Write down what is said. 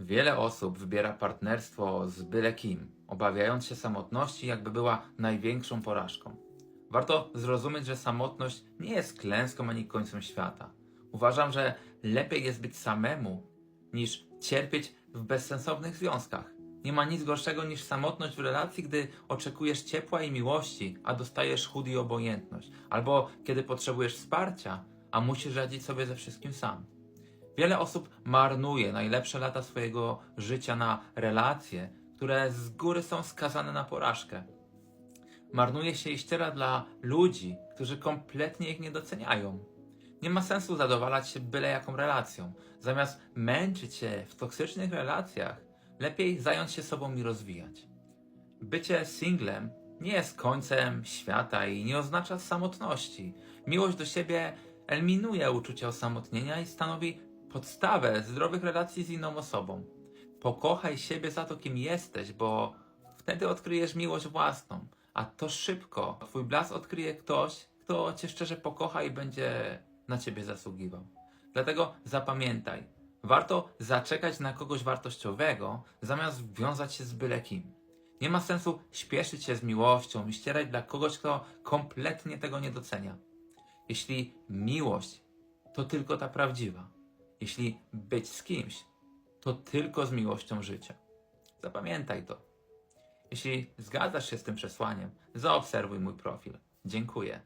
Wiele osób wybiera partnerstwo z byle kim, obawiając się samotności, jakby była największą porażką. Warto zrozumieć, że samotność nie jest klęską ani końcem świata. Uważam, że lepiej jest być samemu, niż cierpieć w bezsensownych związkach. Nie ma nic gorszego niż samotność w relacji, gdy oczekujesz ciepła i miłości, a dostajesz chód i obojętność, albo kiedy potrzebujesz wsparcia, a musisz radzić sobie ze wszystkim sam. Wiele osób marnuje najlepsze lata swojego życia na relacje, które z góry są skazane na porażkę. Marnuje się i ściera dla ludzi, którzy kompletnie ich nie doceniają. Nie ma sensu zadowalać się byle jaką relacją. Zamiast męczyć się w toksycznych relacjach, lepiej zająć się sobą i rozwijać. Bycie singlem nie jest końcem świata i nie oznacza samotności. Miłość do siebie eliminuje uczucie osamotnienia i stanowi podstawę zdrowych relacji z inną osobą. Pokochaj siebie za to, kim jesteś, bo wtedy odkryjesz miłość własną, a to szybko twój blask odkryje ktoś, kto cię szczerze pokocha i będzie na ciebie zasługiwał. Dlatego zapamiętaj, warto zaczekać na kogoś wartościowego, zamiast wiązać się z byle kim. Nie ma sensu śpieszyć się z miłością i ścierać dla kogoś, kto kompletnie tego nie docenia. Jeśli miłość to tylko ta prawdziwa, jeśli być z kimś to tylko z miłością życia. Zapamiętaj to. Jeśli zgadzasz się z tym przesłaniem, zaobserwuj mój profil. Dziękuję.